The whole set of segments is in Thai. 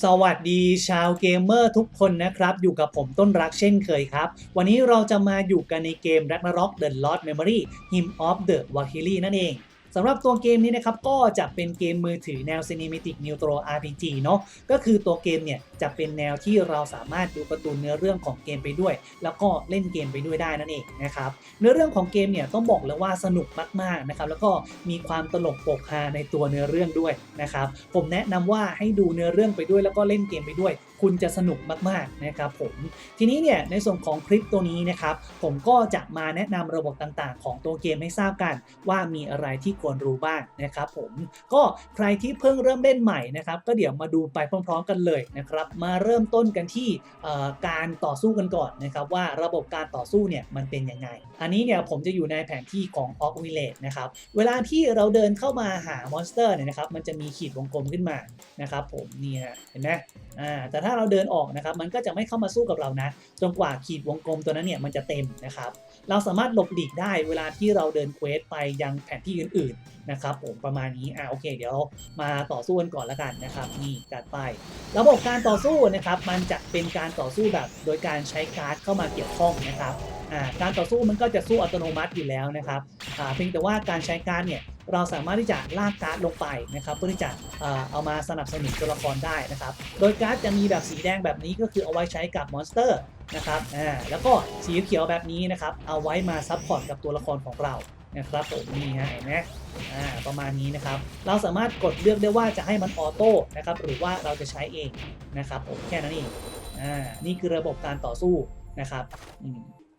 สวัสดีชาวเกมเมอร์ทุกคนนะครับ อยู่กับผมต้นรักเช่นเคยครับ วันนี้เราจะมาอยู่กันในเกม Ragnarok The Lost Memory Hymn of the Valkyrie นั่นเอง สำหรับตัวเกมนี้นะครับก็จะเป็นเกมมือถือแนว Cinematic Neutral RPG เนาะก็คือตัวเกมเนี่ยจะเป็นแนวที่เราสามารถดูการ์ตูนเนื้อเรื่องของเกมไปด้วย แล้วก็เล่นเกมไปด้วยได้นั่นเองนะครับเนื้อเรื่องของเกมเนี่ยต้องบอกเลยว่าสนุกมากๆนะครับแล้วก็มีความตลกปกฮาในตัวเนื้อเรื่องด้วยนะครับผมแนะนำว่าให้ดูเนื้อเรื่องไปด้วยแล้วก็เล่นเกมไปด้วย คุณจะสนุกมากๆนะครับผมทีนี้เนี่ยในส่วนของคลิปตัวนี้นะครับผมก็จะมาแนะนำระบบต่างๆ ของตัวเกมให้ทราบกันว่ามีอะไรที่ควรรู้บ้างนะครับผมก็ใครที่เพิ่งเริ่มเล่นใหม่นะครับก็เดี๋ยวมาดูไปพร้อมๆกันเลยนะครับมาเริ่มต้นกันที่การต่อสู้กันก่อนนะครับว่าระบบการต่อสู้เนี่ยมันเป็นยังไง อันนี้เนี่ยผมจะอยู่ในแผนที่ของ Orc Village นะครับเวลาที่เราเดินเข้ามาหามอนสเตอร์เนี่ยนะครับมันจะมีขีดวงกลมขึ้นมานะครับผมนี่ฮะเห็นไหมอ่าแต่ถ้าาเราเดินออกนะครับ มันก็จะไม่เข้ามาสู้กับเรานะ จนกว่าขีดวงกลมตัวนั้นเนี่ยมันจะเต็มนะครับ เราสามารถหลบหลีกได้เวลาที่เราเดินเควสไปยังแผนที่อื่นๆนะครับผมประมาณนี้อ่าโอเค เดี๋ยวมาต่อสู้กันก่อนละกันนะครับนี่จัดไป ระบบการต่อสู้นะครับ มันจะเป็นการต่อสู้แบบ โดยการใช้การ์ดเข้ามาเกี่ยวข้องนะครับอ่าการต่อสู้มันก็จะสู้อัตโนมัติอยู่แล้วนะครับอ่าเพียงแต่ว่าการใช้การ์ดเนี่ย เราสามารถที่จะลากการ์ดลงไปนะครับเพื่อที่จะเอามาสนับสนุนตัวละครได้นะครับ โดยการ์ดจะมีแบบสีแดงแบบนี้ก็คือเอาไว้ใช้กับมอนสเตอร์นะครับอ่าแล้วก็สีเขียวแบบนี้นะครับเอาไว้มาซับพอร์ตกับตัวละครของเรานะครับผมนี่ฮะเห็นไหมอ่าประมาณนี้นะครับ เราสามารถกดเลือกได้ว่าจะให้มันออโต้นะครับหรือว่าเราจะใช้เองนะครับผมแค่นั้นเองอ่านี่คือระบบการต่อสู้นะครับ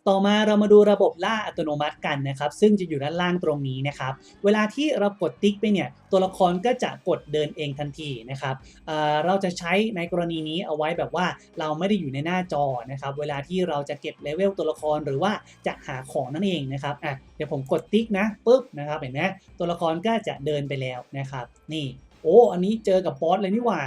ต่อมาเรามาดูระบบล่าอัตโนมัติกันนะครับ ซึ่งจะอยู่ด้านล่างตรงนี้นะครับ เวลาที่เรากดติ๊กไปเนี่ย ตัวละครก็จะกดเดินเองทันทีนะครับเเราจะใช้ในกรณีนี้เอาไว้แบบว่าเราไม่ได้อยู่ในหน้าจอนะครับ เวลาที่เราจะเก็บเลเวลตัวละครหรือว่าจะหาของนั่นเองนะครับอะเดี๋ยวผมกดติ๊กนะปุ๊บนะครับเห็นไหมตัวละครก็จะเดินไปแล้วนะครับ นี่ โอ้ อันนี้เจอกับบอสเลยนี่หว่า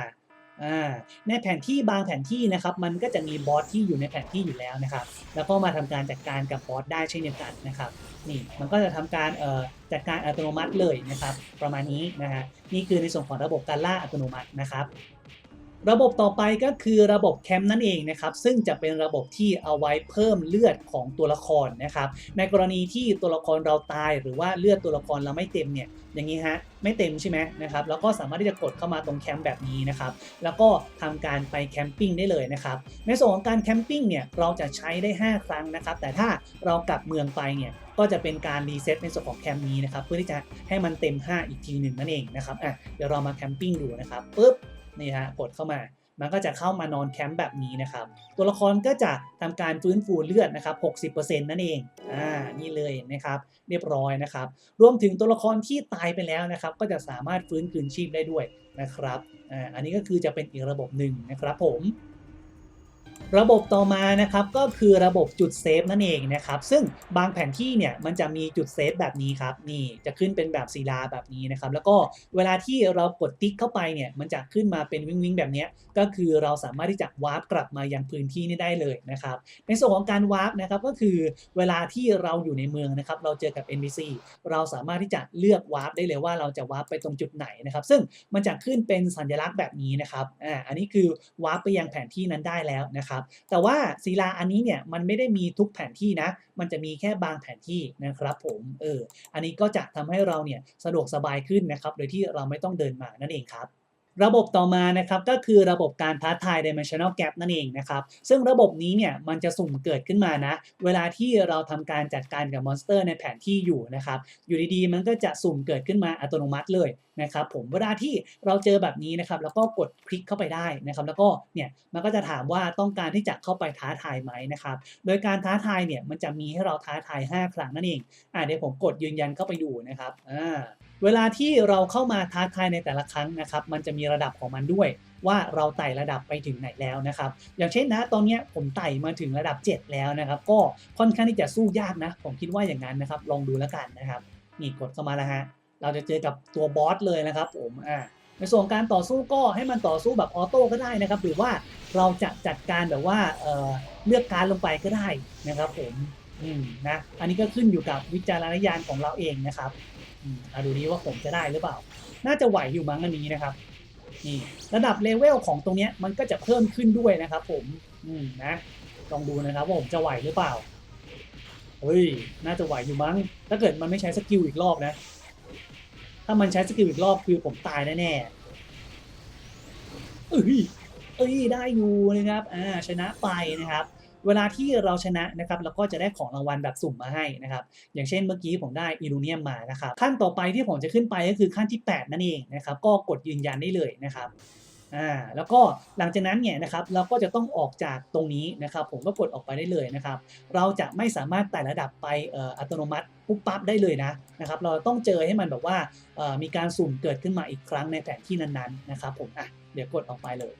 ในแผนที่บางแผนที่นะครับมันก็จะมีบอสที่อยู่ในแผนที่อยู่แล้วนะครับ แล้วก็มาทำการจัดการกับบอสได้เช่นเดียวกันนะครับนี่มันก็จะทำการเอ่อจัดการอัตโนมัติเลยนะครับ ประมาณนี้นะฮะนี่คือในส่วนของระบบการล่าอัตโนมัตินะครับ ระบบต่อไปก็คือระบบแคมป์นั่นเองนะครับ ซึ่งจะเป็นระบบที่เอาไว้เพิ่มเลือดของตัวละครนะครับ ในกรณีที่ตัวละครเราตายหรือว่าเลือดตัวละครเราไม่เต็มเนี่ย อย่างนี้ฮะ ไม่เต็มใช่ไหมนะครับ แล้วก็สามารถที่จะกดเข้ามาตรงแคมป์แบบนี้นะครับ แล้วก็ทำการไปแคมปิ้งได้เลยนะครับ ในส่วนของการแคมปิ้งเนี่ย เราจะใช้ได้ 5 ครั้งนะครับ แต่ถ้าเรากลับเมืองไปเนี่ย ก็จะเป็นการรีเซ็ตในส่วนของแคมป์นี้นะครับ เพื่อที่จะให้มันเต็ม 5 อีกทีหนึ่งนั่นเองนะครับ อะ เดี๋ยวเรามาแคมปิ้งดูนะครับปุ๊บ นี่ฮะกดเข้ามามันก็จะเข้ามานอนแคมป์แบบนี้นะครับ ตัวละครก็จะทำการฟื้นฟูเลือดนะครับ 60%นั่นเอง อ่า นี่เลยนะครับ เรียบร้อยนะครับ รวมถึงตัวละครที่ตายไปแล้วนะครับ ก็จะสามารถฟื้นคืนชีพได้ด้วยนะครับ อ่า อันนี้ก็คือจะเป็นอีกระบบหนึ่งนะครับผม ระบบต่อมานะครับก็คือระบบจุดเซฟนั่นเองนะครับซึ่งบางแผนที่เนี่ยมันจะมีจุดเซฟแบบนี้ครับนี่จะขึ้นเป็นแบบศิลาแบบนี้นะครับแล้วก็เวลาที่เรากดติ๊กเข้าไปเนี่ยมันจะขึ้นมาเป็นวิงวิงแบบนี้ก็คือเราสามารถที่จะวาร์ปกลับมายังพื้นที่นี้ได้เลยนะครับในส่วนของการวาร์ปนะครับก็คือเวลาที่เราอยู่ในเมืองนะครับเราเจอกับ NPC เราสามารถที่จะเลือกวาร์ปได้เลยว่าเราจะวาร์ปไปตรงจุดไหนนะครับซึ่งมันจะขึ้นเป็นสัญลักษณ์แบบนี้นะครับอ่าอันนี้คือวาร์ปไปยังแผนที่นั้นได้แล้วนะครับแต่ว่าศิลาอันนี้เนี่ยมันไม่ได้มีทุกแผนที่นะ มันจะมีแค่บางแผนที่นะครับผมเอออันนี้ก็จะทำให้เราเนี่ยสะดวกสบายขึ้นนะครับ โดยที่เราไม่ต้องเดินมานั่นเองครับ ระบบต่อมานะครับก็คือระบบการท้าทาย dimensional gap นั่นเองนะครับ ซึ่งระบบนี้เนี่ยมันจะสุ่มเกิดขึ้นมานะ เวลาที่เราทำการจัดการกับมอนสเตอร์ในแผนที่อยู่นะครับ อยู่ดีๆ มันก็จะสุ่มเกิดขึ้นมาอัตโนมัติเลยนะครับผมเวลาที่เราเจอแบบนี้นะครับแล้วก็กดคลิกเข้าไปได้นะครับ แล้วก็เนี่ยมันก็จะถามว่าต้องการที่จะเข้าไปท้าทายไหมนะครับ โดยการท้าทายเนี่ยมันจะมีให้เราท้าทาย 5 ครั้งนั่นเองอ่าเดี๋ยวผมกดยืนยันเข้าไปดูนะครับอ่า เวลาที่เราเข้ามาท้าทายในแต่ละครั้งนะครับ มันจะมีระดับของมันด้วยว่าเราไต่ระดับไปถึงไหนแล้วนะครับ อย่างเช่นนะตอนนี้ผมไต่มาถึงระดับ 7 แล้วนะครับ ก็ค่อนข้างที่จะสู้ยากนะ ผมคิดว่าอย่างนั้นนะครับ ลองดูแล้วกันนะครับนี่กดเข้ามาแล้วฮะเราจะเจอกับตัวบอสเลยนะครับผมอ่าในส่วนการต่อสู้ก็ให้มันต่อสู้แบบออโต้ก็ได้นะครับ หรือว่าเราจะจัดการแบบว่าเออเลือกการลงไปก็ได้นะครับผมอืมนะอันนี้ก็ขึ้นอยู่กับวิจารณญาณของเราเองนะครับ มเอาดูดีว่าผมจะได้หรือเปล่า น่าจะไหวอยู่มั้งอันนี้นะครับ นี่ระดับเลเวลของตรงนี้มันก็จะเพิ่มขึ้นด้วยนะครับ ผม อืมนะ ลองดูนะครับว่าผมจะไหวหรือเปล่า เฮ้ย น่าจะไหวอยู่มั้ง ถ้าเกิดมันไม่ใช้สกิลอีกรอบนะ ถ้ามันใช้สกิลอีกรอบคือผมตายแน่ๆเอ้ย เอ้ย ได้อยู่นะครับ อ่า ชนะไปนะครับ เวลาที่เราชนะนะครับเราก็จะได้ของรางวัลแบบสุ่มมาให้นะครับ อย่างเช่นเมื่อกี้ผมได้อิลูเนียมมานะครับ ขั้นต่อไปที่ผมจะขึ้นไปก็คือขั้นที่ 8 นั่นเองนะครับ ก็กดยืนยันได้เลยนะครับอ่าแล้วก็หลังจากนั้นเนี่ยนะครับเราก็จะต้องออกจากตรงนี้นะครับ ผมก็กดออกไปได้เลยนะครับ เราจะไม่สามารถไต่ระดับไปอ,อ,อัตโนมัติปุ๊บปั๊บได้เลยนะนะครับ เราต้องเจอให้มันแบบว่ามีการสุ่มเกิดขึ้นมาอีกครั้งในแผนที่นั้นๆนะครับ ผมอะเดี๋ยวกดออกไปเลย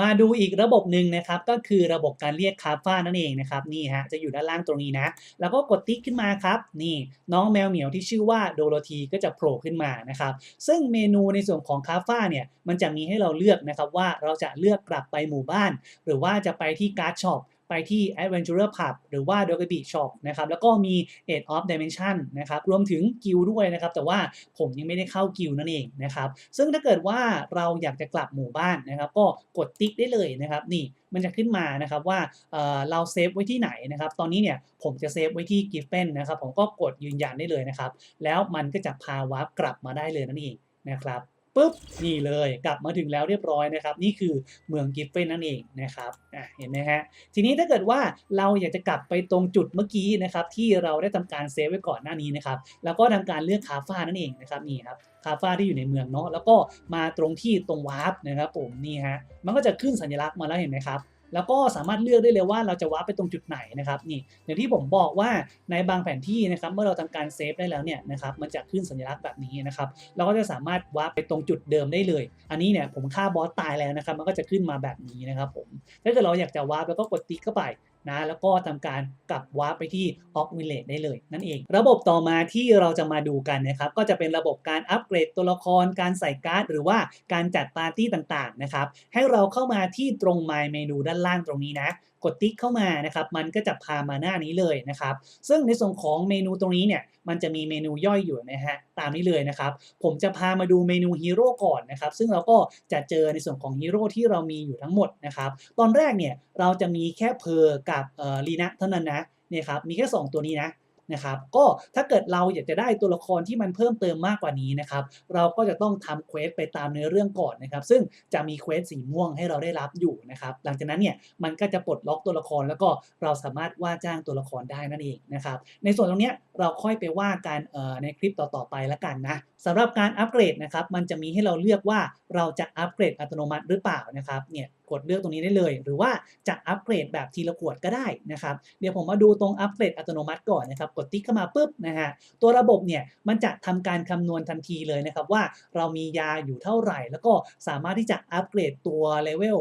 มาดูอีกระบบหนึ่งนะครับก็คือระบบการเรียกคาฟ้านั่นเองนะครับนี่ฮะจะอยู่ด้านล่างตรงนี้นะ แล้วก็กดติ๊กขึ้นมาครับนี่น้องแมวเหมียวที่ชื่อว่าโดโรธีก็จะโผล่ขึ้นมานะครับซึ่งเมนูในส่วนของคาฟ้าเนี่ยมันจะมีให้เราเลือกนะครับว่าเราจะเลือกกลับไปหมู่บ้าน หรือว่าจะไปที่การ์ดช็อป ไปที่ Adventurer Pub หรือว่า d o g a b i Shop นะครับแล้วก็มี Eight of Dimension นะครับรวมถึงกิลด้วยนะครับแต่ว่าผมยังไม่ได้เข้ากิลนั่นเองนะครับซึ่งถ้าเกิดว่าเราอยากจะกลับหมู่บ้านนะครับก็กดติ๊กได้เลยนะครับนี่มันจะขึ้นมานะครับว่าเเราเซฟไว้ที่ไหนนะครับตอนนี้เนี่ยผมจะเซฟไว้ที่ Giffen นะครับผมก็กดยืนยันได้เลยนะครับแล้วมันก็จะพาวาร์ปกลับมาได้เลยนั่นเองนะครับ ปุ๊บนี่เลยกลับมาถึงแล้วเรียบร้อยนะครับ นี่คือเมืองกิฟเฟนนั่นเองนะครับอะเห็นไหมฮะทีนี้ถ้าเกิดว่าเราอยากจะกลับไปตรงจุดเมื่อกี้นะครับที่เราได้ทำการเซฟไว้ก่อนหน้านี้นะครับแล้วก็ทำการเลือกคาฟ้านั่นเองนะครับนี่ครับคาฟ้าที่อยู่ในเมืองเนาะแล้วก็มาตรงที่ตรงวาร์ปนะครับผมนี่ฮะมันก็จะขึ้นสัญลักษณ์มาแล้วเห็นไหมครับ แล้วก็สามารถเลือกได้เลยว่าเราจะวาร์ปไปตรงจุดไหนนะครับนี่อย่างที่ผมบอกว่าในบางแผนที่นะครับเมื่อเราทำการเซฟได้แล้วเนี่ยนะครับมันจะขึ้นสัญลักษณ์แบบนี้นะครับเราก็จะสามารถวาร์ปไปตรงจุดเดิมได้เลย อันนี้เนี่ยผมฆ่าบอสตายแล้วนะครับมันก็จะขึ้นมาแบบนี้นะครับผมถ้าเกิดเราอยากจะวาร์ปแล้วก็กดติ๊กเข้าไป นะแล้วก็ทำการกลับวาร์ปไปที่ออกวิลเลตได้เลย นั่นเอง ระบบต่อมาที่เราจะมาดูกันนะครับก็จะเป็นระบบการอัปเกรดตัวละคร การใส่การ์ด หรือว่าการจัดปาร์ตี้ต่างๆนะครับให้เราเข้ามาที่ตรงไมล์เมนูด้านล่างตรงนี้นะ กดติ๊กเข้ามานะครับ มันก็จะพามาหน้านี้เลยนะครับ ซึ่งในส่วนของเมนูตรงนี้เนี่ยมันจะมีเมนูย่อยอยู่นะฮะตามนี้เลยนะครับ ผมจะพามาดูเมนูฮีโร่ก่อนนะครับ ซึ่งเราก็จะเจอในส่วนของฮีโร่ที่เรามีอยู่ทั้งหมดนะครับ ตอนแรกเนี่ยเราจะมีแค่เพอร์กับลีนะเท่านั้นนะเนี่ยครับมีแค่ 2 ตัวนี้นะ นะครับก็ถ้าเกิดเราอยากจะได้ตัวละครที่มันเพิ่มเติมมากกว่านี้นะครับเราก็จะต้องทำเควสไปตามเนื้อเรื่องก่อนนะครับซึ่งจะมีเควสสีม่วงให้เราได้รับอยู่นะครับหลังจากนั้นเนี่ยมันก็จะปลดล็อกตัวละครแล้วก็เราสามารถว่าจ้างตัวละครได้นั่นเองนะครับในส่วนตรงนี้เราค่อยไปว่ากันในคลิปต่อๆไปละกันนะ สำหรับการอัปเกรดนะครับ มันจะมีให้เราเลือกว่าเราจะอัปเกรดอัตโนมัติหรือเปล่านะครับเนี่ยกดเลือกตรงนี้ได้เลย หรือว่าจะอัปเกรดแบบทีละขวดก็ได้นะครับ เดี๋ยวผมมาดูตรงอัปเกรดอัตโนมัติก่อนนะครับ กดติ๊กเข้ามาปุ๊บนะฮะตัวระบบเนี่ยมันจะทำการคำนวณทันทีเลยนะครับว่าเรามียาอยู่เท่าไหร่ แล้วก็สามารถที่จะอัปเกรดตัวเลเวล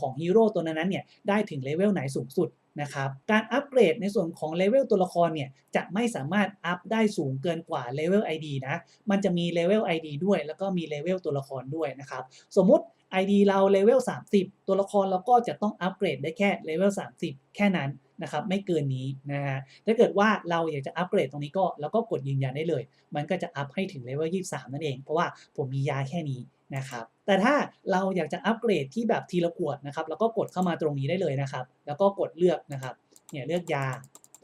ของฮีโร่ตัวนั้นๆเนี่ยได้ถึงเลเวลไหนสูงสุด นะครับการอัปเกรดในส่วนของเลเวลตัวละครเนี่ยจะไม่สามารถอัพได้สูงเกินกว่าเลเวล ID นะมันจะมีเลเวล ID ด้วย แล้วก็มีเลเวลตัวละครด้วยนะครับสมมุติ ID เราเลเวล30 ตัวละครเราก็จะต้องอัปเกรดได้แค่เลเวล30 แค่นั้นนะครับไม่เกินนี้นะฮะถ้าเกิดว่าเราอยากจะอัปเกรดตรงนี้ก็เราก็กดยืนยันได้เลย มันก็จะอัพให้ถึงเลเวล23 นั่นเอง เพราะว่าผมมียาแค่นี้ นะครับแต่ถ้าเราอยากจะอัปเกรดที่แบบทีละขวดนะครับเราก็กดเข้ามาตรงนี้ได้เลยนะครับ แล้วก็กดเลือกนะครับเนี่ยเลือกยา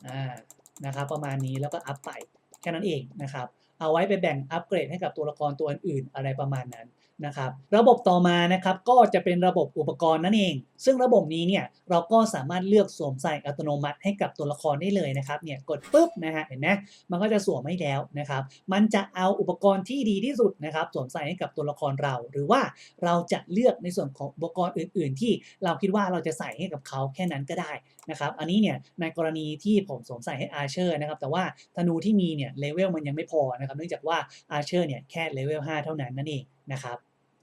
อ่านะครับประมาณนี้แล้วก็อัพไปแค่นั้นเองนะครับเอาไว้ไปแบ่งอัปเกรดให้กับตัวละครตัวอื่นอะไรประมาณนั้น นะครับระบบต่อมานะครับก็จะเป็นระบบอุปกรณ์นั่นเอง ซึ่งระบบนี้เนี่ยเราก็สามารถเลือกสวมใส่อัตโนมัติให้กับตัวละครได้เลยนะครับเนี่ยกดปุ๊บนะฮะเห็นไหมมันก็จะสวมให้แล้วนะครับ มันจะเอาอุปกรณ์ที่ดีที่สุดนะครับสวมใส่ให้กับตัวละครเรา หรือว่าเราจะเลือกในส่วนของอุปกรณ์อื่น ๆ ที่เราคิดว่าเราจะใส่ให้กับเขาแค่นั้นก็ได้นะครับอันนี้เนี่ยในกรณีที่ผมสวมใส่ให้อาเชอร์นะครับแต่ว่าธนูที่มีเนี่ยเลเวลมันยังไม่พอนะครับเนื่องจากว่าอาเชอร์เนี่ยแค่เลเวล5เท่านั้นนั่นเองนะครับ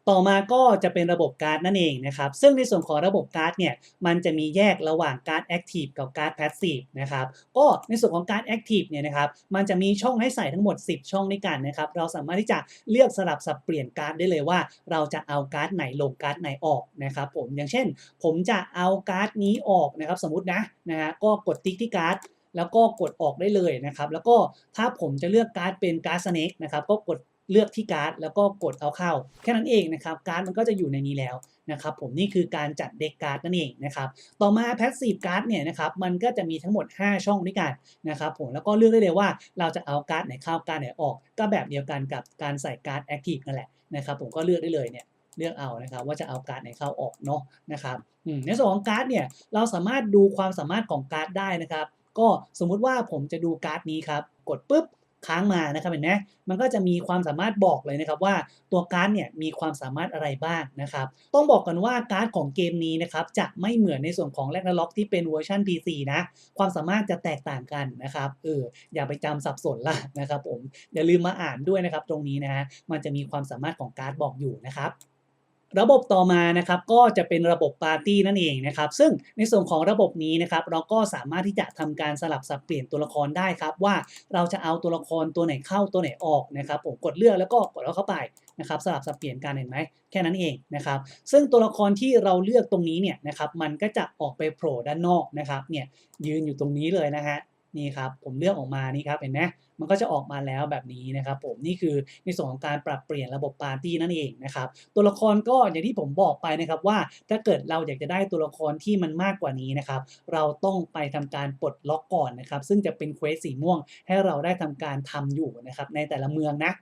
ต่อมาก็จะเป็นระบบการ์ดนั่นเองนะครับ ซึ่งในส่วนของระบบการ์ดเนี่ย มันจะมีแยกระหว่างการ์ดแอคทีฟกับการ์ดแพสซีฟนะครับ ก็ในส่วนของการ์ดแอคทีฟเนี่ยนะครับ มันจะมีช่องให้ใส่ทั้งหมด 10 ช่องด้วยกันนะครับ เราสามารถที่จะเลือกสลับสับเปลี่ยนการ์ดได้เลยว่า เราจะเอาการ์ดไหนลงการ์ดไหนออกนะครับผม อย่างเช่น ผมจะเอาการ์ดนี้ออกนะครับ สมมตินะนะฮะ ก็กดติ๊กที่การ์ดแล้วก็กดออกได้เลยนะครับ แล้วก็ถ้าผมจะเลือกการ์ดเป็นการ์ดสเน็กนะครับ ก็กด เลือกที่การ์ดแล้วก็กดเอาเข้า แค่นั้นเองนะครับการ์ดมันก็จะอยู่ในนี้แล้วนะครับผมนี่คือการจัดเด็กการ์ดนั่นเองนะครับต่อมา Passive Card เนี่ยนะครับมันก็จะมีทั้งหมด 5 ช่องด้วยกันนะครับผมแล้วก็เลือกได้เลยว่าเราจะเอาการ์ดไหนเข้าการ์ดไหนออก ก็แบบเดียวกันกับการใส่การ์ด Active นั่นแหละนะครับผมก็เลือกได้เลยเนี่ยเลือกเอานะครับว่าจะเอาการ์ดไหนเข้าออกเนาะนะครับในส่วนของการ์ดเนี่ยเราสามารถดูความสามารถของการ์ดได้นะครับก็สมมุติว่าผมจะดูการ์ดนี้ครับกดปุ๊บ ค้างมานะครับเห็นไหมมันก็จะมีความสามารถบอกเลยนะครับว่าตัวการ์ดเนี่ยมีความสามารถอะไรบ้างนะครับต้องบอกกันว่าการ์ดของเกมนี้นะครับจะไม่เหมือนในส่วนของแรกนาล็อกที่เป็นเวอร์ชัน PC นะความสามารถจะแตกต่างกันนะครับเอออย่าไปจำสับสนละนะครับผมอย่าลืมมาอ่านด้วยนะครับตรงนี้นะฮะมันจะมีความสามารถของการ์ดบอกอยู่นะครับ ระบบต่อมานะครับก็จะเป็นระบบปาร์ตี้นั่นเองนะครับ ซึ่งในส่วนของระบบนี้นะครับ เราก็สามารถที่จะทำการสลับสับเปลี่ยนตัวละครได้ครับ ว่าเราจะเอาตัวละครตัวไหนเข้าตัวไหนออกนะครับ ผมกดเลือกแล้วก็กดเอาเข้าไปนะครับ สลับสับเปลี่ยนกันเห็นไหมแค่นั้นเองนะครับ ซึ่งตัวละครที่เราเลือกตรงนี้เนี่ยนะครับ มันก็จะออกไปโผล่ด้านนอกนะครับ เนี่ยยืนอยู่ตรงนี้เลยนะฮะ นี่ครับผมเลือกออกมานี่ครับเห็นไหมมันก็จะออกมาแล้วแบบนี้นะครับผมนี่คือในส่วนของการปรับเปลี่ยนระบบปาร์ตี้นั่นเองนะครับตัวละครก็อย่างที่ผมบอกไปนะครับว่าถ้าเกิดเราอยากจะได้ตัวละครที่มันมากกว่านี้นะครับเราต้องไปทำการปลดล็อกก่อนนะครับซึ่งจะเป็นเควสสีม่วงให้เราได้ทำการทำอยู่นะครับในแต่ละเมืองนะ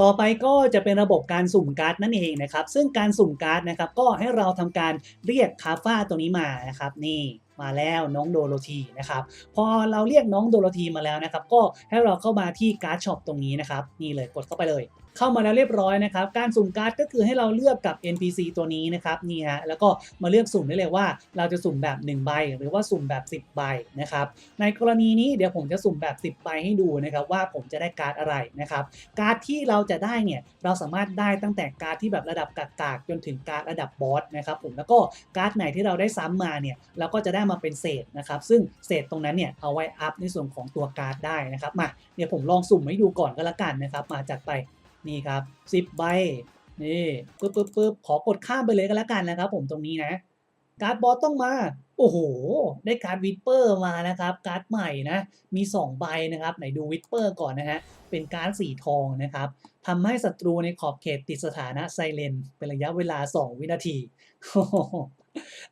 ต่อไปก็จะเป็นระบบการสุ่มการ์ดนั่นเองนะครับซึ่งการสุ่มการ์ดนะครับก็ให้เราทำการเรียกคาฟ้าตัวนี้มานะครับนี่ มาแล้วน้องโดโรธีนะครับพอเราเรียกน้องโดโรธีมาแล้วนะครับก็ให้เราเข้ามาที่การ์ดช็อปตรงนี้นะครับนี่เลยกดเข้าไปเลย เข้ามาแล้วเรียบร้อยนะครับ การสุ่มการ์ดก็คือให้เราเลือกกับ NPC ตัวนี้นะครับนี่ฮะแล้วก็มาเลือกสุ่มได้เลยว่า เราจะสุ่มแบบ 1 ใบ หรือว่าสุ่มแบบ 10 ใบนะครับในกรณีนี้เดี๋ยวผมจะสุ่มแบบ 10 ใบให้ดูนะครับว่าผมจะได้การ์ดอะไรนะครับการ์ดที่เราจะได้เนี่ยเราสามารถได้ตั้งแต่การ์ดที่แบบระดับกากๆจนถึงการ์ดระดับบอสนะครับผมแล้วก็การ์ดไหนที่เราได้ซ้ำมาเนี่ยเราก็จะได้มาเป็นเศษนะครับซึ่งเศษตรงนั้นเนี่ยเอาไว้อัพในส่วนของตัวการ์ดได้นะครับมาเดี๋ยผมลองสุ่มให้ดูก่อนก็แล้วกันนะครับมาจัดไป นี่ครับ10ใบนี่ปึ๊บปึ๊บปึ๊บขอกดข้ามไปเลยก็แล้วกันนะครับ ผมตรงนี้นะ การ์ดบอสต้องมา โอ้โห ได้การ์ดวิปเปอร์มานะครับ การ์ดใหม่นะ มี 2 ใบนะครับไหนดูวิปเปอร์ก่อนนะฮะ เป็นการ์ดสีทองนะครับทำให้ศัตรูในขอบเขตติดสถานะไซเลนเป็นระยะเวลา 2 วินาที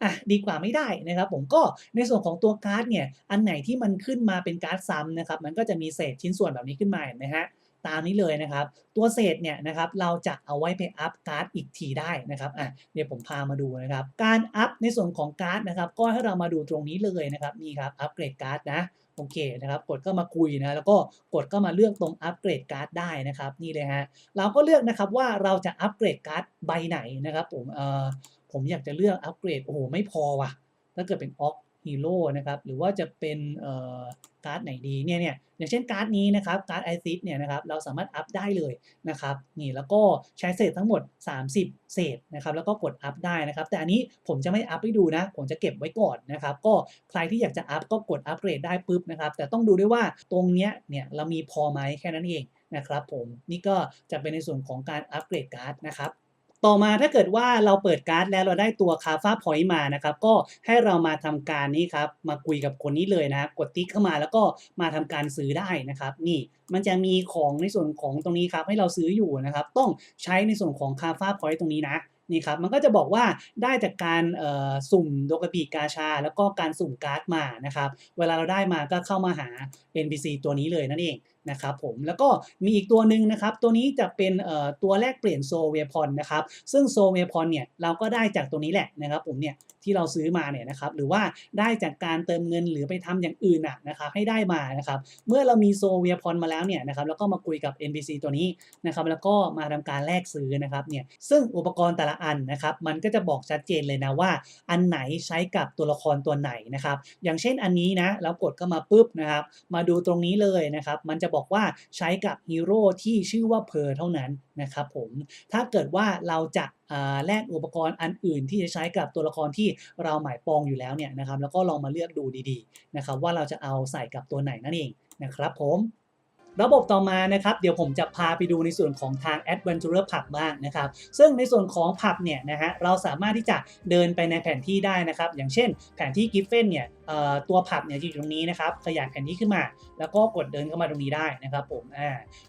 อะดีกว่าไม่ได้นะครับ ผมก็ในส่วนของตัวการ์ดเนี่ย อันไหนที่มันขึ้นมาเป็นการ์ดซ้ำนะครับ มันก็จะมีเศษชิ้นส่วนแบบนี้ขึ้นมาเห็นไหมฮะ ตามนี้เลยนะครับ ตัวเศษเนี่ยนะครับเราจะเอาไว้ไปอัพการ์ดอีกทีได้นะครับอะเดี๋ยวผมพามาดูนะครับ การอัพในส่วนของการ์ดนะครับ ก็ให้เรามาดูตรงนี้เลยนะครับนี่ครับอัปเกรดการ์ดนะโอเคนะครับกดก็มาคุยนะแล้วก็กดก็มาเลือกตรงอัปเกรดการ์ดได้นะครับนี่เลยฮะเราก็เลือกนะครับว่าเราจะอัปเกรดการ์ดใบไหนนะครับผมเอ่อผมอยากจะเลือกอัปเกรดโอ้โหไม่พอว่ะถ้าเกิดเป็นออก ฮีโร่นะครับหรือว่าจะเป็นการ์ดไหนดีเนี่ยเนี่ยอย่างเช่นการ์ดนี้นะครับการ์ดไอซิสเนี่ยนะครับเราสามารถอัพได้เลยนะครับนี่แล้วก็ใช้เศษทั้งหมด 30 เศษนะครับแล้วก็กดอัพได้นะครับแต่อันนี้ผมจะไม่อัพให้ดูนะผมจะเก็บไว้ก่อนนะครับก็ใครที่อยากจะอัพก็กดอัพเกรดได้ปุ๊บนะครับแต่ต้องดูด้วยว่าตรงเนี้ยเนี่ยเรามีพอไหมแค่นั้นเองนะครับผมนี่ก็จะเป็นในส่วนของการอัพเกรดการ์ดนะครับ ต่อมาถ้าเกิดว่าเราเปิดการ์ดแล้วเราได้ตัวคาฟ้าพอยต์มานะครับ ก็ให้เรามาทำการนี้ครับ มาคุยกับคนนี้เลยนะกดติ๊กเข้ามาแล้วก็มาทำการซื้อได้นะครับ นี่มันจะมีของในส่วนของตรงนี้ครับ ให้เราซื้ออยู่นะครับ ต้องใช้ในส่วนของคาฟ้าพอยต์ตรงนี้นะนี่ครับมันก็จะบอกว่าได้จากการสุ่มโดกาบีกาชา แล้วก็การสุ่มการ์ดมานะครับ เวลาเราได้มาก็เข้ามาหา NPC ตัวนี้เลยนั่นเอง นะครับผมแล้วก็มีอีกตัวหนึ่งนะครับ ตัวนี้จะเป็นตัวแลกเปลี่ยนโซเวพอนนะครับ ซึ่งโซเวพอนเนี่ยเราก็ได้จากตัวนี้แหละนะครับผมเนี่ยที่เราซื้อมาเนี่ยนะครับ หรือว่าได้จากการเติมเงินหรือไปทำอย่างอื่นน่ะนะครับให้ได้มานะครับ เมื่อเรามีโซเวพอนมาแล้วเนี่ยนะครับแล้วก็มาคุยกับ NPC ตัวนี้นะครับ แล้วก็มาทำการแลกซื้อนะครับเนี่ยซึ่งอุปกรณ์แต่ละอันนะครับ มันก็จะบอกชัดเจนเลยนะว่า อันไหนใช้กับตัวละครตัวไหนนะครับ อย่างเช่นอันนี้นะเรากดก็มาปุ๊บนะครับ มาดูตรงนี้เลยนะครับ มันจะบอกว่าใช้กับฮีโร่ที่ชื่อว่าเพอร์เท่านั้นนะครับผมถ้าเกิดว่าเราจะแลกอุปกรณ์อันอื่น ที่จะใช้กับตัวละครที่เราหมายปองอยู่แล้วเนี่ยนะครับแล้วก็ลองมาเลือกดูดีๆนะครับว่าเราจะเอาใส่กับตัวไหนนั่นเองนะครับผม ระบบต่อมานะครับเดี๋ยวผมจะพาไปดูในส่วนของทาง Adventurer Pub บ้างนะครับ ซึ่งในส่วนของ Pub เนี่ยนะฮะเราสามารถที่จะเดินไปในแผนที่ได้นะครับ อย่างเช่นแผนที่ Giffen เนี่ยตัว Pub เนี่ยอยู่ตรงนี้นะครับขยายแผนที่ขึ้นมา แล้วก็กดเดินเข้ามาตรงนี้ได้นะครับผม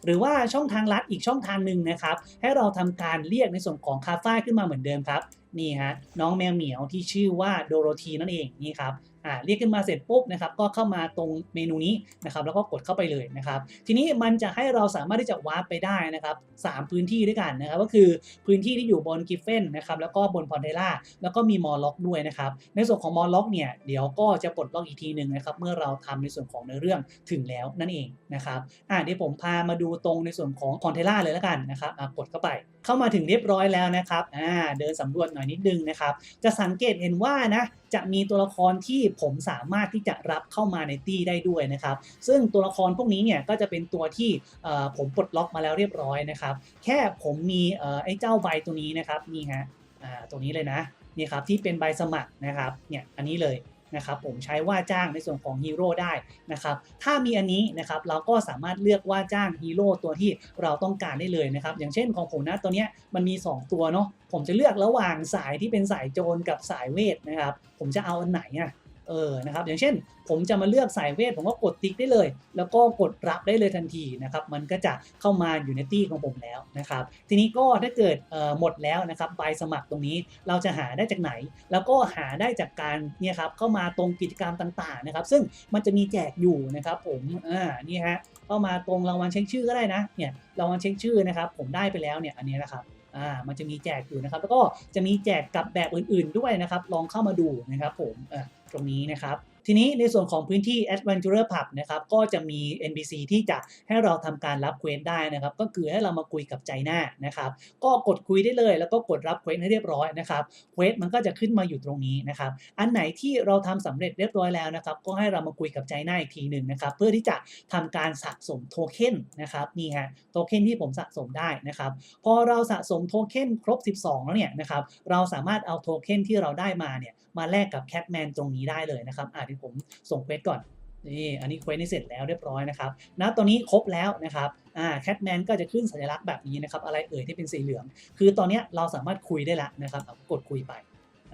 หรือว่าช่องทางลัดอีกช่องทางหนึ่งนะครับ ให้เราทำการเรียกในส่วนของคาเฟ้าขึ้นมาเหมือนเดิมครับนี่ฮะน้องแมวเหมียวที่ชื่อว่าโดโรธีนั่นเองนี่ครับ อ่าเรียกขึ้นมาเสร็จปุ๊บนะครับก็เข้ามาตรงเมนูนี้นะครับแล้วก็กดเข้าไปเลยนะครับ ทีนี้มันจะให้เราสามารถที่จะวาร์ปไปได้นะครับสามพื้นที่ด้วยกันนะครับก็คือพื้นที่ที่อยู่บนกิฟเฟนนะครับแล้วก็บนพอนเทล่าแล้วก็มีมอลล็อกด้วยนะครับในส่วนของมอลล็อกเนี่ยเดี๋ยวก็จะปลดล็อกอีกทีหนึ่งนะครับเมื่อเราทำในส่วนของเนื้อเรื่องถึงแล้วนั่นเองนะครับอ่าเดี๋ยวผมพามาดูตรงในส่วนของพอนเทล่าเลยแล้วกันนะครับกดเข้าไปเข้ามาถึงเรียบร้อยแล้วนะครับอ่าเดินสำรวจหน่อยนิดนึงนะครับจะสังเกตเห็นว่านะ จะมีตัวละครที่ผมสามารถที่จะรับเข้ามาในตี้ได้ด้วยนะครับ ซึ่งตัวละครพวกนี้เนี่ยก็จะเป็นตัวที่ผมปลดล็อกมาแล้วเรียบร้อยนะครับ แค่ผมมีอไอ้เจ้าใบตัวนี้นะครับนี่ฮะตัวนี้เลยนะนี่ครับที่เป็นใบสมัครนะครับเนี่ยอันนี้เลย นะครับผมใช้ว่าจ้างในส่วนของฮีโร่ได้นะครับถ้ามีอันนี้นะครับเราก็สามารถเลือกว่าจ้างฮีโร่ตัวที่เราต้องการได้เลยนะครับอย่างเช่นของผมนะตัวเนี้ยมันมี 2 ตัวเนาะผมจะเลือกระหว่างสายที่เป็นสายโจรกับสายเวทนะครับผมจะเอาอันไหนอะ เออนะครับอย่างเช่น ผมจะมาเลือกสายเวทผมก็กดติ๊กได้เลย แล้วก็กดรับได้เลยทันทีนะครับมันก็จะเข้ามาอยู่ในตี้ของผมแล้วนะครับทีนี้ก็ถ้าเกิดหมดแล้วนะครับใบสมัครตรงนี้เราจะหาได้จากไหน แล้วก็หาได้จากการเนี่ยครับเข้ามาตรงกิจกรรมต่างๆนะครับซึ่งมันจะมีแจกอยู่นะครับผมอ่านี่ฮะเข้ามาตรงรางวัลเช็คชื่อก็ได้นะเนี่ยรางวัลเช็คชื่อนะครับผมได้ไปแล้วเนี่ยอันนี้นะครับอ่ามันจะมีแจกอยู่นะครับ แล้วก็จะมีแจกกับแบบอื่น ๆด้วยนะครับ ลองเข้ามาดูนะครับผมอ่า ตรงนี้นะครับ ทีนี้ในส่วนของพื้นที่ Adventurer Pub นะครับก็จะมี NPC ที่จะให้เราทำการรับเควสได้นะครับ ก็คือให้เรามาคุยกับใจหน้านะครับ ก็กดคุยได้เลยแล้วก็กดรับเควสให้เรียบร้อยนะครับเควสมันก็จะขึ้นมาอยู่ตรงนี้นะครับ อันไหนที่เราทำสำเร็จเรียบร้อยแล้วนะครับ ก็ให้เรามาคุยกับใจหน้าอีกทีหนึ่งนะครับ เพื่อที่จะทำการสะสมโทเค็นนะครับนี่ฮะโทเค็นที่ผมสะสมได้นะครับพอเราสะสมโทเค็นครบ 12 แล้วเนี่ยนะครับเราสามารถเอาโทเค็นที่เราได้มาเนี่ย มาแลกกับแคทแมนตรงนี้ได้เลยนะครับอ่าที่ผมส่งเควสก่อนนี่อันนี้เควสนี้เสร็จแล้วเรียบร้อยนะครับณตอนนี้ครบแล้วนะครับอ่าแคทแมนก็จะขึ้นสัญลักษณ์แบบนี้นะครับ อะไรเอ่ยที่เป็นสีเหลือง คือตอนนี้เราสามารถคุยได้แล้วนะครับกดคุยไป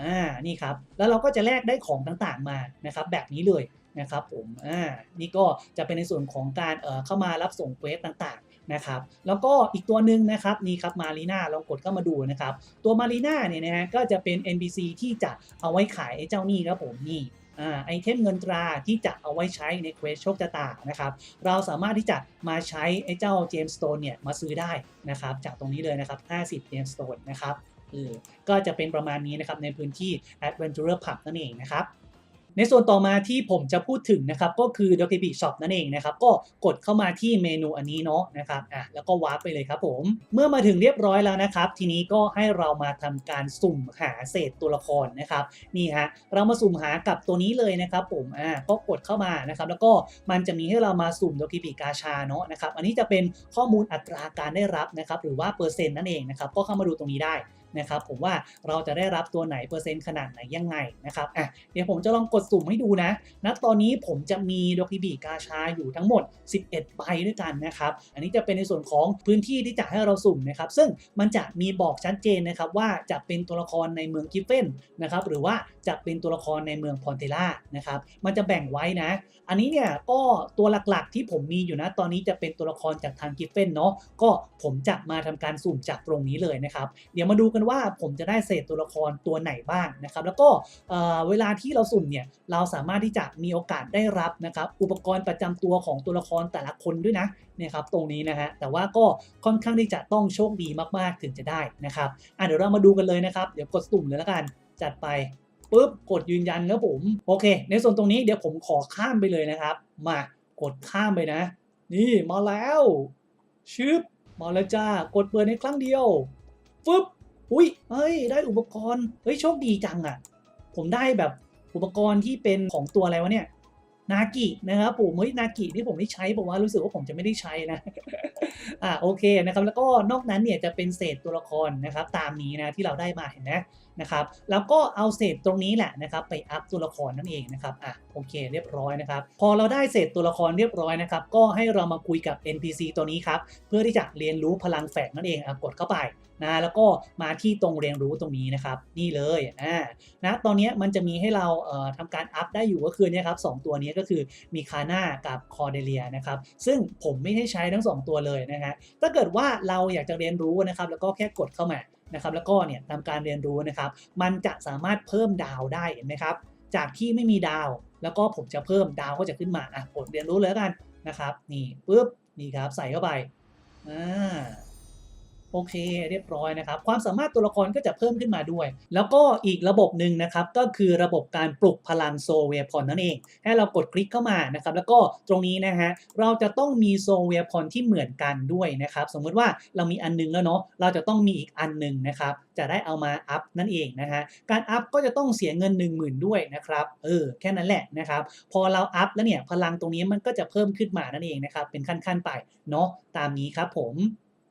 อ่านี่ครับแล้วเราก็จะแลกได้ของต่างๆมานะครับ แบบนี้เลยนะครับผมอ่านี่ก็จะเป็นในส่วนของการเอ่อเข้ามารับส่งเควสต่างๆ นะครับแล้วก็อีกตัวหนึ่งนะครับนี่ครับมารีนาลองกดเข้ามาดูนะครับตัวมารีนาเนี่ยนะฮะก็จะเป็น NPC ที่จะเอาไว้ขายไอ้เจ้านี่ครับผมนี่ไอเทมเงินตราที่จะเอาไว้ใช้ในเควสโชคชะตานะครับ เราสามารถที่จะมาใช้ไอ้เจ้าเจมส์สโตนเนี่ยมาซื้อได้นะครับ จากตรงนี้เลยนะครับ 50เจมส์สโตนนะครับก็จะเป็นประมาณนี้นะครับในพื้นที่ Adventurer Pub นั่นเองนะครับ ในส่วนต่อมาที่ผมจะพูดถึงนะครับก็คือ d o k i b i Shop นั่นเองนะครับก็กดเข้ามาที่เมนูอันนี้เนาะนะครับอะแล้วก็วาร์ปไปเลยครับผม เมื่อมาถึงเรียบร้อยแล้วนะครับ ทีนี้ก็ให้เรามาทำการสุ่มหาเศษตัวละครนะครับนี่ฮะเรามาสุ่มหากับตัวนี้เลยนะครับผมอ่าก็กดเข้ามานะครับแล้วก็มันจะมีให้เรามาสุ่มโดกิบิกาชาเนาะนะครับอันนี้จะเป็นข้อมูลอัตราการได้รับนะครับหรือว่าเปอร์เซ็นต์นั่นเองนะครับก็เข้ามาดูตรงนี้ได้ นะครับผมว่าเราจะได้รับตัวไหนเปอร์เซ็นต์ขนาดไหนยังไงนะครับอะเดี๋ยวผมจะลองกดสุ่มให้ดูนะณตอนนี้ผมจะมีโดกิบิกาชาอยู่ทั้งหมด 11 ใบด้วยกันนะครับอันนี้จะเป็นในส่วนของพื้นที่ที่จะให้เราสุ่มนะครับซึ่งมันจะมีบอกชัดเจนนะครับว่าจะเป็นตัวละครในเมืองกิฟเฟนนะครับหรือว่าจะเป็นตัวละครในเมืองพอนเทล่านะครับมันจะแบ่งไว้นะ อันนี้เนี่ยก็ตัวหลักๆที่ผมมีอยู่นะตอนนี้จะเป็นตัวละครจากทางกิฟเฟนเนาะก็ผมจะมาทำการสุ่มจากตรงนี้เลยนะครับเดี๋ยวมาดูกันว่าผมจะได้เศษตัวละครตัวไหนบ้างนะครับ แล้วก็เวลาที่เราสุ่มเนี่ยเราสามารถที่จะมีโอกาสได้รับนะครับอุปกรณ์ประจำตัวของตัวละครแต่ละคนด้วยนะเนี่ยครับตรงนี้นะฮะแต่ว่าก็ค่อนข้างที่จะต้องโชคดีมากๆถึงจะได้นะครับอะเดี๋ยวเรามาดูกันเลยนะครับเดี๋ยวกดสุ่มเลยแล้วกันจัดไปปุ๊บกดยืนยันครับผมโอเค ในส่วนตรงนี้เดี๋ยวผมขอข้ามไปเลยนะครับ มากดข้ามไปนะ นี่มาแล้วชึบมาแล้วจ้ากดเปิดในครั้งเดียวฟึบ อุ้ยเฮ้ย ได้อุปกรณ์ เฮ้ย โชคดีจังอะ่ะ ผมได้แบบอุปกรณ์ที่เป็นของตัวอะไรวะเนี่ย นากินะครับผมเฮ้ยนากิที่ผมไม่ใช้ผมว่ารู้สึกว่าผมจะไม่ได้ใช้นะ อ่าโอเคนะครับ แล้วก็นอกนั้นเนี่ยจะเป็นเศษตัวละครนะครับ ตามนี้นะที่เราได้มาเห็นไหม นะครับ แล้วก็เอาเศษตรงนี้แหละนะครับไปอัพตัวละครนั่นเองนะครับอะโอเคเรียบร้อยนะครับ พอเราได้เศษตัวละครเรียบร้อยนะครับ ก็ให้เรามาคุยกับ NPC ตัวนี้ครับ เพื่อที่จะเรียนรู้พลังแฝงนั่นเองอะกดเข้าไปนะแล้วก็มาที่ตรงเรียนรู้ตรงนี้นะครับ นี่เลยอ่านะตอนนี้มันจะมีให้เราเอ่อทำการอัพได้อยู่ก็คือเนี่ยครับสองตัวนี้ก็คือมีคาน่ากับคอเดเลียนะครับซึ่งผมไม่ได้ใช้ทั้งสองตัวเลยนะฮะถ้าเกิดว่าเราอยากจะเรียนรู้นะครับ แล้วก็แค่กดเข้ามา นะครับแล้วก็เนี่ยทำการเรียนรู้นะครับ มันจะสามารถเพิ่มดาวได้เห็นไหมครับ จากที่ไม่มีดาว แล้วก็ผมจะเพิ่มดาวก็จะขึ้นมาอะกดเรียนรู้เลยแล้วกันนะครับ นี่ปุ๊บนี่ครับใส่เข้าไปอ่า โอเค เรียบร้อยนะครับ ความสามารถตัวละครก็จะเพิ่มขึ้นมาด้วย แล้วก็อีกระบบหนึ่งนะครับ ก็คือระบบการปลุกพลังโซเวียพอนนั่นเอง ให้เรากดคลิกเข้ามานะครับ แล้วก็ตรงนี้นะฮะ เราจะต้องมีโซเวียพอนที่เหมือนกันด้วยนะครับ สมมุติว่าเรามีอันนึงแล้วเนาะ เราจะต้องมีอีกอันหนึ่งนะครับ จะได้เอามาอัพนั่นเองนะฮะ การอัพก็จะต้องเสียเงิน 1 0,000 ด้วยนะครับ เออ แค่นั้นแหละนะครับ พอเราอัพแล้วเนี่ย พลังตรงนี้มันก็จะเพิ่มขึ้นมานั่นเองนะครับ เป็นขั้นๆไปเนาะ ตามนี้ครับผม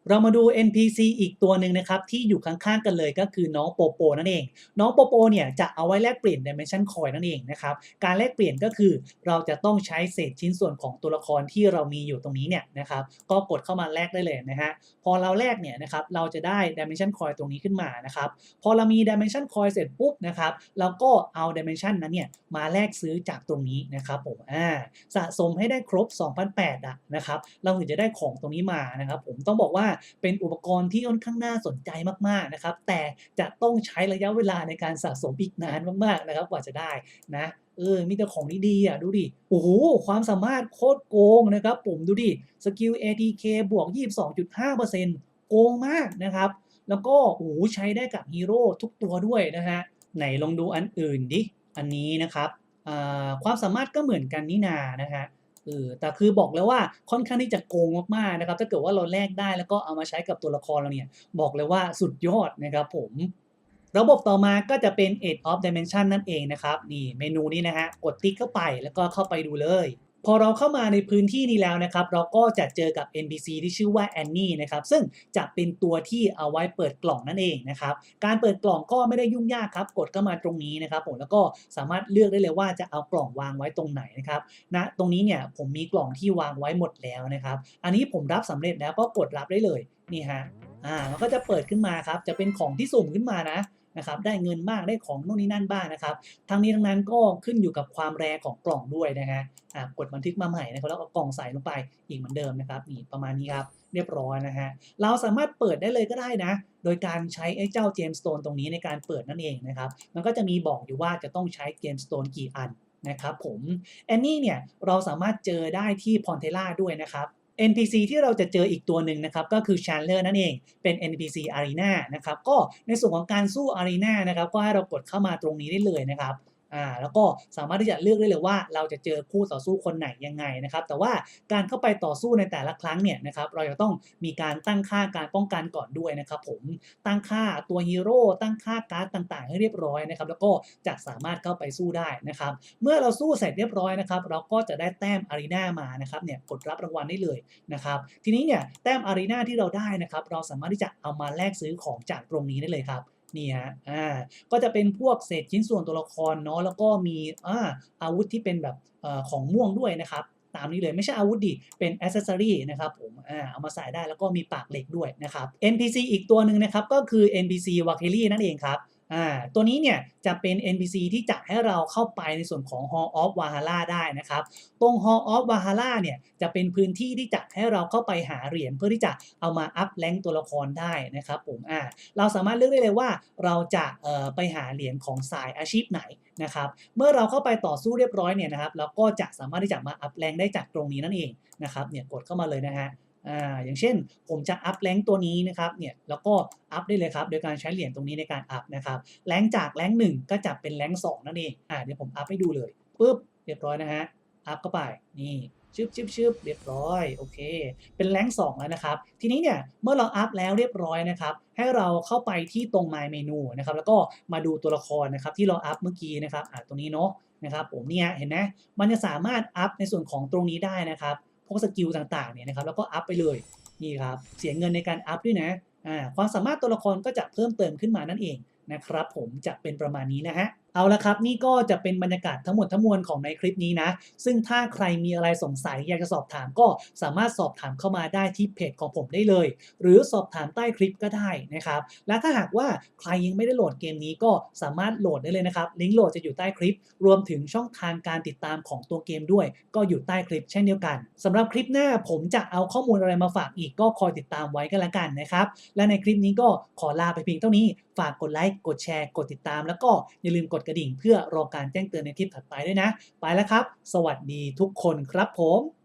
เรามาดู NPC อีกตัวหนึ่งนะครับ ที่อยู่ข้างๆกันเลยก็คือน้องโปโปนั่นเอง น้องโปโปเนี่ยจะเอาไว้แลกเปลี่ยน Dimension Coin นั่นเองนะครับ การแลกเปลี่ยนก็คือเราจะต้องใช้เศษชิ้นส่วนของตัวละครที่เรามีอยู่ตรงนี้เนี่ยนะครับ ก็กดเข้ามาแลกได้เลยนะฮะ พอเราแลกเนี่ยนะครับ เราจะได้ Dimension Coin ตรงนี้ขึ้นมานะครับ พอเรามี Dimension Coin เสร็จปุ๊บนะครับ เราก็เอา Dimension นั้นเนี่ยมาแลกซื้อจากตรงนี้นะครับผม อ่า สะสมให้ได้ครบ 2,008อะนะครับ เราถึงจะได้ของตรงนี้มานะครับ ผมต้องบอกว่าเป็นอุปกรณ์ที่ค่อนข้างน่าสนใจมากๆนะครับ แต่จะต้องใช้ระยะเวลาในการสะสมอีกนานมากๆนะครับกว่าจะได้นะเออ มีแต่ของดีๆอะ ดูดิ โอ้โห ความสามารถโคตรโกงนะครับผมดูดิ สกิล ATK บวก 22.5%โกงมากนะครับ แล้วก็ โอ้โห ใช้ได้กับฮีโร่ทุกตัวด้วยนะฮะ ไหนลองดูอันอื่นดิ อันนี้นะครับ ความสามารถก็เหมือนกันนี่นานะฮะ เออแต่คือบอกแล้ว่าค่อนข้างที่จะโกงมากๆนะครับ ถ้าเกิดว่าเราแลกได้แล้วก็เอามาใช้กับตัวละครเราเนี่ยบอกเลยว่าสุดยอดนะครับผมระบบต่อมาก็จะเป็น Edge of Dimension นั่นเองนะครับ นี่เมนูนี้นะฮะ กดติ๊กเข้าไปแล้วก็เข้าไปดูเลย พอเราเข้ามาในพื้นที่นี้แล้วนะครับ เราก็จะเจอกับ NPC ที่ชื่อว่าแอนนี่นะครับ ซึ่งจะเป็นตัวที่เอาไว้เปิดกล่องนั่นเองนะครับ การเปิดกล่องก็ไม่ได้ยุ่งยากครับ กดเข้ามาตรงนี้นะครับผมแล้วก็สามารถเลือกได้เลยว่าจะเอากล่องวางไว้ตรงไหนนะครับณตรงนี้เนี่ยผมมีกล่องที่วางไว้หมดแล้วนะครับ อันนี้ผมรับสำเร็จแล้วก็กดรับได้เลยนี่ฮะอ่ามันก็จะเปิดขึ้นมาครับ จะเป็นของที่สุ่มขึ้นมานะ นะครับได้เงินบ้างได้ของโน่นนี่นั่นบ้างนะครับทั้งนี้ทั้งนั้นก็ขึ้นอยู่กับความแรงของกล่องด้วยนะฮะกดบันทึกมาใหม่นะครับแล้วเอากล่องใส่ลงไปอีกเหมือนเดิมนะครับนี่ประมาณนี้ครับเรียบร้อยนะฮะเราสามารถเปิดได้เลยก็ได้นะ โดยการใช้ไอ้เจ้าเจมสโตนตรงนี้ในการเปิดนั่นเองนะครับมันก็จะมีบอกอยู่ว่าจะต้องใช้เจมสโตนกี่อันนะครับผมแอนนี่เนี่ยเราสามารถเจอได้ที่พอนเทล่าด้วยนะครับ NPC ที่เราจะเจออีกตัวหนึ่งนะครับก็คือ Chandler นั่นเองเป็น NPC Arena นะครับก็ในส่วนของการสู้ Arena นะครับก็ให้เรากดเข้ามาตรงนี้ได้เลยนะครับ อ่าแล้วก็สามารถที่จะเลือกได้เลยว่า เราจะเจอคู่ต่อสู้คนไหนยังไงนะครับ แต่ว่าการเข้าไปต่อสู้ในแต่ละครั้งเนี่ยนะครับเราจะต้องมีการตั้งค่าการป้องกันก่อนด้วยนะครับผมตั้งค่าตัวฮีโร่ตั้งค่าการ์ดต่างๆ ให้เรียบร้อยนะครับแล้วก็จะสามารถเข้าไปสู้ได้นะครับ เมื่อเราสู้เสร็จเรียบร้อยนะครับ เราก็จะได้แต้มอารีนามานะครับเนี่ยกดรับรางวัลได้เลยนะครับ ทีนี้เนี่ยแต้มอารีนาที่เราได้นะครับ เราสามารถที่จะเอามาแลกซื้อของจากตรงนี้ได้เลยครับ นี่ฮะอ่าก็จะเป็นพวกเศษชิ้นส่วนตัวละครเนาะแล้วก็มีอ่าอาวุธที่เป็นแบบอ่อของม่วงด้วยนะครับตามนี้เลยไม่ใช่อาวุธดิ เป็นอ c เซสซอรีนะครับผมอ่าเอามาใส่ได้แล้วก็มีปากเหล็กด้วยนะครับ NPC อีกตัวหนึ่งนะครับ ก็คือ NPC w a k i l i นั่นเองครับ อ่าตัวนี้เนี่ยจะเป็น NPC ที่จะให้เราเข้าไปในส่วนของ Hall of Valhalla ได้นะครับ ตรง Hall of Valhalla เนี่ยจะเป็นพื้นที่ที่จะให้เราเข้าไปหาเหรียญเพื่อที่จะเอามาอัพแรงตัวละครได้นะครับผมอ่าเราสามารถเลือกได้เลยว่าเราจะเอ่อไปหาเหรียญของสายอาชีพไหนนะครับเมื่อเราเข้าไปต่อสู้เรียบร้อยเนี่ยนะครับเราก็จะสามารถที่จะมาอัพแรงได้จากตรงนี้นั่นเองนะครับเนี่ยกดเข้ามาเลยนะฮะ อ่าอย่างเช่นผมจะอัพแรงตัวนี้นะครับเนี่ยแล้วก็อัพได้เลยครับโดยการใช้เหรียญตรงนี้ในการอัพนะครับแรงจากแรงหนึ่งก็จะเป็นแรงสองนั่นเองอ่าเดี๋ยวผมอัพให้ดูเลยปุ๊บเรียบร้อยนะฮะอัพเข้าไปนี่ชึบชึบชึบเรียบร้อยโอเค เป็นแรงสองแล้วนะครับ ทีนี้เนี่ยเมื่อเราอัพแล้วเรียบร้อยนะครับ ให้เราเข้าไปที่ตรง My Menu นะครับแล้วก็มาดูตัวละครนะครับที่เราอัพเมื่อกี้นะครับอ่าตรงนี้เนาะนะครับผมเนี่ยเห็นไหมมันจะสามารถอัพในส่วนของตรงนี้ได้นะครับ พวกสกิลต่างๆเนี่ยนะครับแล้วก็อัพไปเลยนี่ครับเสียเงินในการอัพด้วยนะอ่าความสามารถตัวละครก็จะเพิ่มเติมขึ้นมานั่นเองนะครับผมจะเป็นประมาณนี้นะฮะ เอาละครับ นี่ก็จะเป็นบรรยากาศทั้งหมดทั้งมวลของในคลิปนี้นะ ซึ่งถ้าใครมีอะไรสงสัยอยากจะสอบถามก็สามารถสอบถามเข้ามาได้ที่เพจของผมได้เลย หรือสอบถามใต้คลิปก็ได้นะครับ และถ้าหากว่าใครยังไม่ได้โหลดเกมนี้ก็สามารถโหลดได้เลยนะครับ ลิงก์โหลดจะอยู่ใต้คลิป รวมถึงช่องทางการติดตามของตัวเกมด้วย ก็อยู่ใต้คลิปเช่นเดียวกันสำหรับคลิปหน้าผมจะเอาข้อมูลอะไรมาฝากอีกก็คอยติดตามไว้กันละกันนะครับและในคลิปนี้ก็ขอลาไปเพียงเท่านี้ ฝากกดไลค์กดแชร์ กดติดตาม แล้วก็อย่าลืมกดระดิ่ง เพื่อรอการแจ้งเตือนในคลิปถัดไปด้วยนะ ไปแล้วครับ สวัสดีทุกคนครับผม